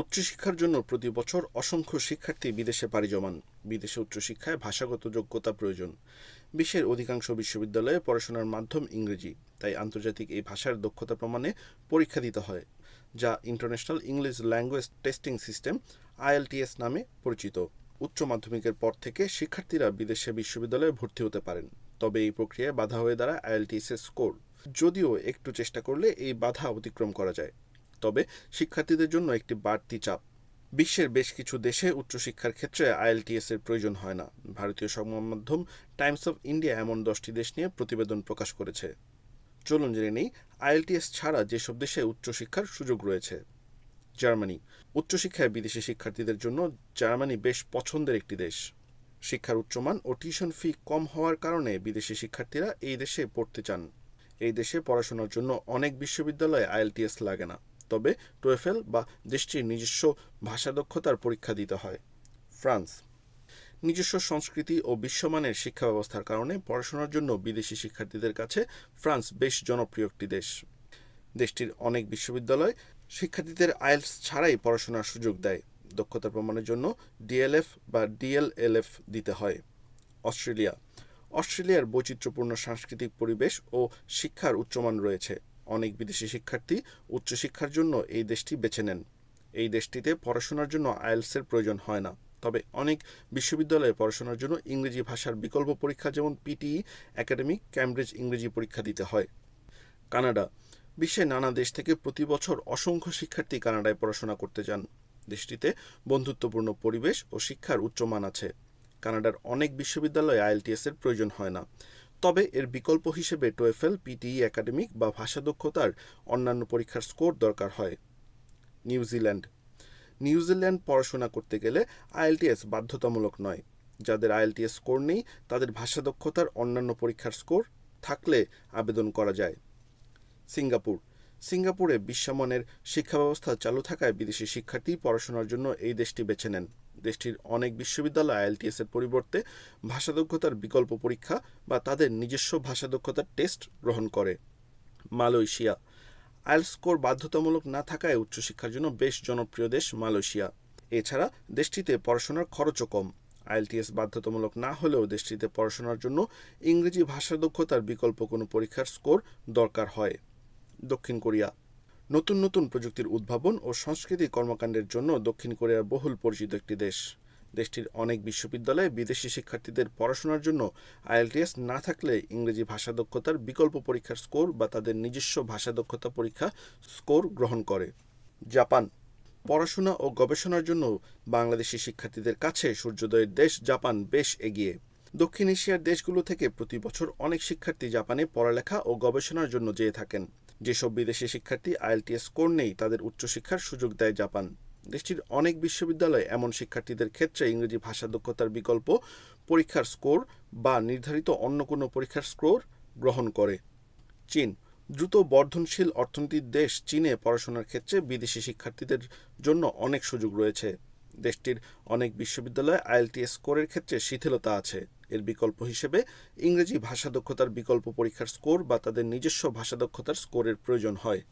উচ্চশিক্ষার জন্য প্রতি বছর অসংখ্য শিক্ষার্থী বিদেশে পাড়ি জমান। বিদেশে উচ্চশিক্ষায় ভাষাগত যোগ্যতা প্রয়োজন। বিশ্বের অধিকাংশ বিশ্ববিদ্যালয়ে পড়াশোনার মাধ্যম ইংরেজি, তাই আন্তর্জাতিক এই ভাষার দক্ষতা প্রমাণে পরীক্ষা দিতে হয়, যা international English language testing system IELTS নামে পরিচিত। উচ্চ মাধ্যমিকের পর থেকে শিক্ষার্থীরা বিদেশে বিশ্ববিদ্যালয়ে ভর্তি হতে পারেন। তবে এই প্রক্রিয়ায় বাধা হয়ে দাঁড়ায় আইএলটিএস এর স্কোর। যদিও একটু চেষ্টা করলে এই বাধা অতিক্রম করা যায়। তবে শিক্ষার্থীদের জন্য একটি বাড়তি চাপ। বিশ্বের বেশ কিছু দেশে উচ্চশিক্ষার ক্ষেত্রে আইএলটিএস এর প্রয়োজন হয় না। ভারতীয় সংবাদ মাধ্যম টাইমস অফ ইন্ডিয়া এমন দশটি দেশ নিয়ে প্রতিবেদন প্রকাশ করেছে। চলুন জেনে নেই, আইএলটিএস ছাড়া যেসব দেশে উচ্চশিক্ষার সুযোগ রয়েছে। জার্মানি। উচ্চশিক্ষায় বিদেশি শিক্ষার্থীদের জন্য জার্মানি বেশ পছন্দের একটি দেশ। শিক্ষার উচ্চমান ও টিউশন ফি কম হওয়ার কারণে বিদেশি শিক্ষার্থীরা এই দেশে পড়তে চান। এই দেশে পড়াশোনার জন্য অনেক বিশ্ববিদ্যালয়ে আইএলটিএস লাগে না। তবে টোয়েফেল বা দেশটির নিজস্ব ভাষা দক্ষতার পরীক্ষা দিতে হয়। ফ্রান্স। নিজস্ব সংস্কৃতি ও বিশ্বমানের শিক্ষা ব্যবস্থার কারণে পড়াশোনার জন্য বিদেশি শিক্ষার্থীদের কাছে ফ্রান্স বেশ জনপ্রিয় একটি দেশ। দেশটির অনেক বিশ্ববিদ্যালয় শিক্ষার্থীদের আইএলস ছাড়াই পড়াশোনার সুযোগ দেয়। দক্ষতা প্রমাণের জন্য ডিএলএফ বা ডিএলএলএফ দিতে হয়। অস্ট্রেলিয়া। অস্ট্রেলিয়ার বৈচিত্র্যপূর্ণ সাংস্কৃতিক পরিবেশ ও শিক্ষার উচ্চমান রয়েছে। অনেক বিদেশি শিক্ষার্থী উচ্চশিক্ষার জন্য এই দেশটি বেছে নেন। এই দেশটিতে পড়াশোনার জন্য আইএলসের প্রয়োজন হয় না। তবে অনেক বিশ্ববিদ্যালয়ে পড়াশোনার জন্য ইংরেজি ভাষার বিকল্প পরীক্ষা যেমন পিটিই, একাডেমিক ক্যামব্রিজ ইংরেজি পরীক্ষা দিতে হয়। কানাডা। বিশ্বের নানা দেশ থেকে প্রতি বছর অসংখ্য শিক্ষার্থী কানাডায় পড়াশোনা করতে যান। দেশটিতে বন্ধুত্বপূর্ণ পরিবেশ ও শিক্ষার উচ্চমান আছে। কানাডার অনেক বিশ্ববিদ্যালয়ে আইএলটিএস এর প্রয়োজন হয় না। তবে এর বিকল্প হিসেবে টোয়েফেল, পিটিই একাডেমিক বা ভাষা দক্ষতার অন্যান্য পরীক্ষার স্কোর দরকার হয়। নিউজিল্যান্ড নিউজিল্যান্ড পড়াশোনা করতে গেলে আইএলটিএস বাধ্যতামূলক নয়। যাদের আইএলটিএস স্কোর নেই, তাদের ভাষা দক্ষতার অন্যান্য পরীক্ষার স্কোর থাকলে আবেদন করা যায়। সিঙ্গাপুর। সিঙ্গাপুরে বিশ্বমানের শিক্ষা ব্যবস্থা চালু থাকায় বিদেশি শিক্ষার্থী পড়াশোনার জন্য এই দেশটি বেছে নেন। দেশটির অনেক বিশ্ববিদ্যালয় আইএলটিএস এর পরিবর্তে ভাষা দক্ষতার বিকল্প পরীক্ষা বা তাদের নিজস্ব ভাষা দক্ষতার টেস্ট গ্রহণ করে। মালয়েশিয়া। আইএল স্কোর বাধ্যতামূলক না থাকায় উচ্চশিক্ষার জন্য বেশ জনপ্রিয় দেশ মালয়েশিয়া। এছাড়া দেশটিতে পড়াশোনার খরচও কম। আইএলটিএস বাধ্যতামূলক না হলেও দেশটিতে পড়াশোনার জন্য ইংরেজি ভাষা দক্ষতার বিকল্প কোনো পরীক্ষার স্কোর দরকার হয়। দক্ষিণ কোরিয়া। নতুন নতুন প্রযুক্তির উদ্ভাবন ও সংস্কৃতি কর্মকাণ্ডের জন্য দক্ষিণ কোরিয়ার বহুল পরিচিত একটি দেশ। দেশটির অনেক বিশ্ববিদ্যালয়ে বিদেশি শিক্ষার্থীদের পড়াশোনার জন্য আইএলটিএস না থাকলে ইংরেজি ভাষা দক্ষতার বিকল্প পরীক্ষার স্কোর বা তাদের নিজস্ব ভাষা দক্ষতা পরীক্ষা স্কোর গ্রহণ করে। জাপান। পড়াশোনা ও গবেষণার জন্য বাংলাদেশি শিক্ষার্থীদের কাছে সূর্যোদয়ের দেশ জাপান বেশ এগিয়ে। দক্ষিণ এশিয়ার দেশগুলো থেকে প্রতি বছর অনেক শিক্ষার্থী জাপানে পড়ালেখা ও গবেষণার জন্য যেয়ে থাকেন। যেসব বিদেশি শিক্ষার্থী আইএলটিএস স্কোর নেই, তাদের উচ্চশিক্ষার সুযোগ দেয় জাপান। দেশটির অনেক বিশ্ববিদ্যালয় এমন শিক্ষার্থীদের ক্ষেত্রে ইংরেজি ভাষা দক্ষতার বিকল্প পরীক্ষার স্কোর বা নির্ধারিত অন্য কোনো পরীক্ষার স্কোর গ্রহণ করে। চীন, দ্রুত বর্ধনশীল অর্থনীতির দেশ চীনে পড়াশোনার ক্ষেত্রে বিদেশি শিক্ষার্থীদের জন্য অনেক সুযোগ রয়েছে। দেশটির অনেক বিশ্ববিদ্যালয়ে আইএলটিএস স্কোরের ক্ষেত্রে শিথিলতা আছে। এর বিকল্প হিসেবে ইংরেজি ভাষা দক্ষতার বিকল্প পরীক্ষার স্কোর বা তাদের নিজস্ব ভাষা দক্ষতার স্কোরের প্রয়োজন হয়।